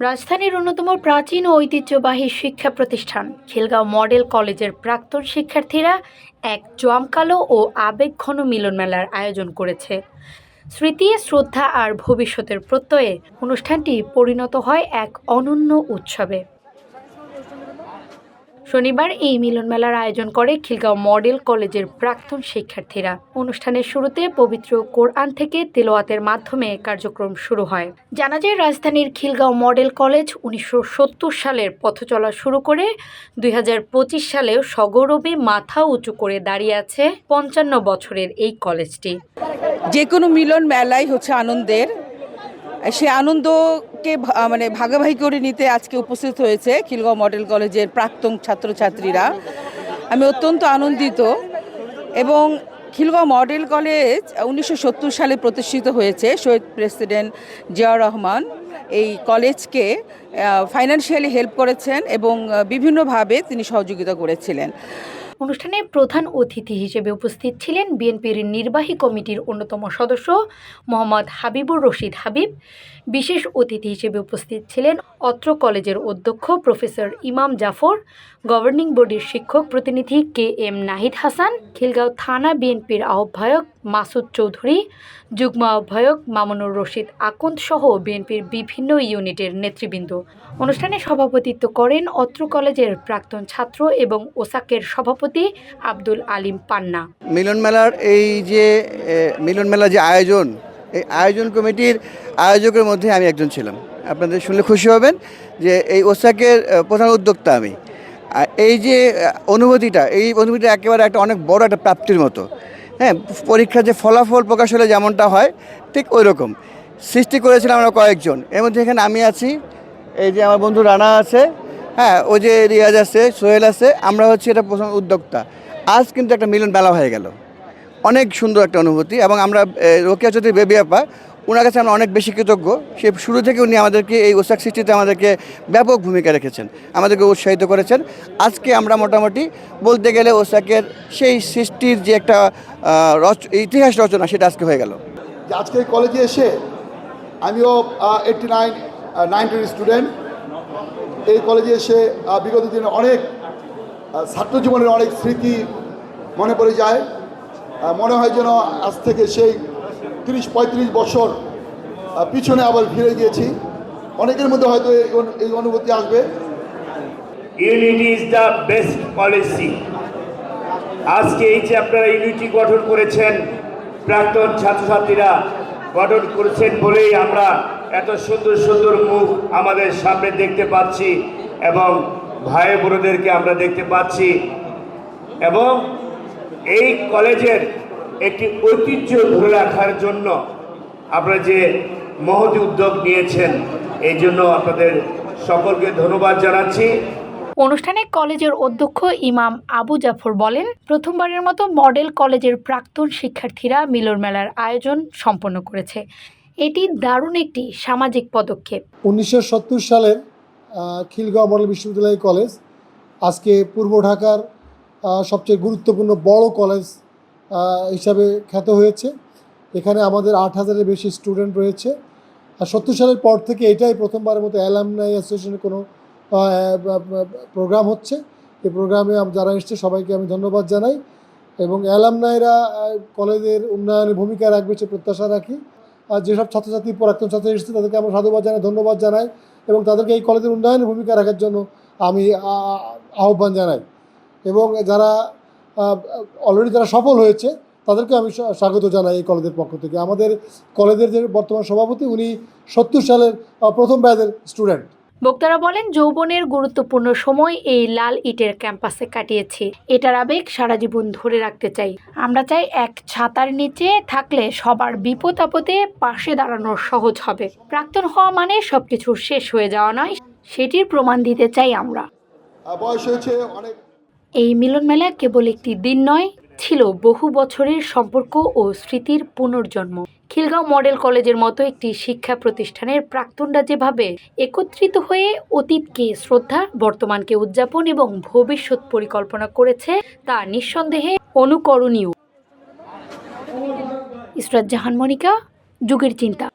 রাজধানীর অন্যতম প্রাচীন ও ঐতিহ্যবাহী শিক্ষা প্রতিষ্ঠান, খিলগাঁও মডেল কলেজের প্রাক্তন শিক্ষার্থীরা এক জমকালো ও আবেগঘন মিলন মেলার আয়োজন করেছে। স্মৃতি, শ্রদ্ধা আর ভবিষ্যতের প্রত্যয়ে অনুষ্ঠানটি পরিণত হয় এক অনন্য উৎসবে। শনিবার এই মিলন মেলার আয়োজন করে খিলগাঁও মডেল কলেজের প্রাক্তন শিক্ষার্থীরা। অনুষ্ঠানের শুরুতে পবিত্র কোরআন থেকে তেলোয়াতের মাধ্যমে কার্যক্রম শুরু হয়। জানা যায়, রাজধানীর খিলগাঁও মডেল কলেজ উনিশশো সত্তর সালের পথ চলা শুরু করে দুই হাজার পঁচিশ সালেও সগৌরবে মাথা উঁচু করে দাঁড়িয়ে আছে পঞ্চান্ন বছরের এই কলেজটি। যে কোনো মিলন মেলাই হচ্ছে আনন্দের সে আনন্দকে মানে ভাগাভাগি করে নিতে আজকে উপস্থিত হয়েছে খিলগাঁও মডেল কলেজের প্রাক্তন ছাত্রছাত্রীরা। আমি অত্যন্ত আনন্দিত এবং খিলগাঁও মডেল কলেজ উনিশশো সত্তর সালে প্রতিষ্ঠিত হয়েছে শহীদ প্রেসিডেন্ট জিয়াউর রহমান। এই কলেজকে ফাইন্যান্সিয়ালি হেল্প করেছেন এবং বিভিন্নভাবে তিনি সহযোগিতা করেছিলেন। অনুষ্ঠানে প্রধান অতিথি হিসেবে উপস্থিত ছিলেন বিএনপির নির্বাহী কমিটির অন্যতম সদস্য মোহাম্মদ হাবিবুর রশিদ হাবিব। বিশেষ অতিথি হিসেবে উপস্থিত ছিলেন অত্র কলেজের অধ্যক্ষ প্রফেসর ইমাম জাফর, গভর্নিং বডির শিক্ষক প্রতিনিধি কে এম নাহিদ হাসান, খিলগাঁও থানা বিএনপির আহ্বায়ক মাসুদ চৌধুরী, যুগ্ম আহ্বায়ক মামুনুর রশিদ আকন্দ সহ বিএনপির বিভিন্ন ইউনিটের নেতৃবৃন্দ। অনুষ্ঠানে সভাপতিত্ব করেন অত্র কলেজের প্রাক্তন ছাত্র এবং ওসাকের সভাপতি আব্দুল আলিম পান্না। মিলন মেলার এই যে মিলন মেলার যে আয়োজন, এই আয়োজন কমিটির আয়োজকের মধ্যে আমি একজন ছিলাম। আপনাদের শুনলে খুশি হবেন যে এই ওসাকের প্রধান উদ্যোক্তা আমি। এই যে অনুভূতিটা, এই অনুভূতিটা একেবারে একটা অনেক বড় একটা প্রাপ্তির মতো। হ্যাঁ পরীক্ষার যে ফলাফল প্রকাশ হলে যেমনটা হয়, ঠিক ওই রকম সৃষ্টি করেছিলাম আমরা কয়েকজন। এর মধ্যে এখানে আমি আছি। এই যে আমার বন্ধু রানা আছে। হ্যাঁ ও যে রিয়াজ আছে, সোহেল আছে, আমরা হচ্ছে এটা প্রথম উদ্যোক্তা। আজ কিন্তু একটা মিলন মেলা হয়ে গেল। অনেক সুন্দর একটা অনুভূতি এবং আমরা রোকেয়া চৌধুরী বেবি আপা ওনার কাছে আমরা অনেক বেশি কৃতজ্ঞ। সে শুরু থেকে উনি আমাদেরকে এই ওসাক সৃষ্টিতে আমাদেরকে ব্যাপক ভূমিকা রেখেছেন, আমাদেরকে উৎসাহিত করেছেন। আজকে আমরা মোটামুটি বলতে গেলে ওসাকের সেই সৃষ্টির যে একটা রচ, ইতিহাস রচনা, সেটা আজকে হয়ে গেল। আজকে কলেজে এসে আমিও এইটটি নাইন নাইনটির স্টুডেন্ট এই কলেজে এসে বিগত দিনে অনেক ছাত্র জীবনের অনেক স্মৃতি মনে পড়ে যায়। মনে হয় যেন আজ থেকে সেই তিরিশ, পঁয়ত্রিশ বছর পিছনে আবার ফিরে গিয়েছি। অনেকের মধ্যে হয়তো এই অনুভূতি আসবে। Unity is the best policy আজকে এই যে আপনারা ইউনিটি গঠন করেছেন, প্রাক্তন ছাত্রছাত্রীরা গঠন করেছেন বলেই আমরা এত সুন্দর সুন্দর মুখ আমাদের সামনে দেখতে পাচ্ছি এবং ভাই বোনদেরকে আমরা দেখতে পাচ্ছি। এবং এই কলেজের একটি ঐতিহ্য ধরে রাখার জন্য আপনারা যে মহতি উদ্যোগ নিয়েছেন, এই জন্য আপনাদের সকলকে ধন্যবাদ জানাচ্ছি। অনুষ্ঠানে কলেজের অধ্যক্ষ ইমাম আবু জাফর বলেন, প্রথমবারের মতো মডেল কলেজের প্রাক্তন শিক্ষার্থীরা মিলন মেলার আয়োজন সম্পন্ন করেছে। এটি দারুণ একটি সামাজিক পদক্ষেপ। উনিশশো সত্তর সালের খিলগাঁও মডেল বিশ্ববিদ্যালয় কলেজ, আজকে পূর্ব ঢাকার সবচেয়ে গুরুত্বপূর্ণ বড় কলেজ হিসাবে খ্যাত হয়েছে। এখানে আমাদের আট হাজারের বেশি স্টুডেন্ট রয়েছে। আর সত্তর সালের পর থেকে এটাই প্রথমবারের মতো অ্যালামনাই অ্যাসোসিয়েশনের কোনো প্রোগ্রাম হচ্ছে। এই প্রোগ্রামে যারা এসছে সবাইকে আমি ধন্যবাদ জানাই। এবং অ্যালামনাইরা কলেজের উন্নয়নে ভূমিকা রাখবে সে প্রত্যাশা রাখি। যেসব ছাত্রছাত্রী, প্রাক্তন ছাত্র এসেছে, তাদেরকে আমরা সাধুবাদ জানাই, ধন্যবাদ জানাই এবং তাদেরকে এই কলেজের উন্নয়নের ভূমিকা রাখার জন্য আমি আহ্বান জানাই। এবং যারা অলরেডি যারা সফল হয়েছে, তাদেরকে আমি স্বা- স্বাগত জানাই এই কলেজের পক্ষ থেকে। আমাদের কলেজের যে বর্তমান সভাপতি, উনি সত্তর সালের প্রথম ব্যাচের স্টুডেন্ট বক্তারা বলেন যৌবনের গুরুত্বপূর্ণ সময় এই লাল ইটের ক্যাম্পাসে কাটিয়েছি। এটার আবেগ সারা জীবন ধরে রাখতে চাই। আমরা চাই এক ছাতার নিচে থাকলে সবার বিপদ আপদে পাশে দাঁড়ানো সহজ হবে। প্রাক্তন হওয়া মানে সবকিছু শেষ হয়ে যাওয়া নয় সেটির প্রমাণ দিতে চাই আমরা। এই মিলন মেলা কেবল একটি দিন নয় ছিল বহু বছরের সম্পর্ক ও স্মৃতির পুনর্জন্ম। খিলগাঁও মডেল কলেজের মতো একটি শিক্ষা প্রতিষ্ঠানের প্রাক্তনরা যেভাবে একত্রিত হয়ে অতীতকে শ্রদ্ধা, বর্তমানকে উদযাপন এবং ভবিষ্যৎ পরিকল্পনা করেছে, তা নিঃসন্দেহে অনুকরণীয়। ইসরাত জাহান মনিকা, যুগের চিন্তা।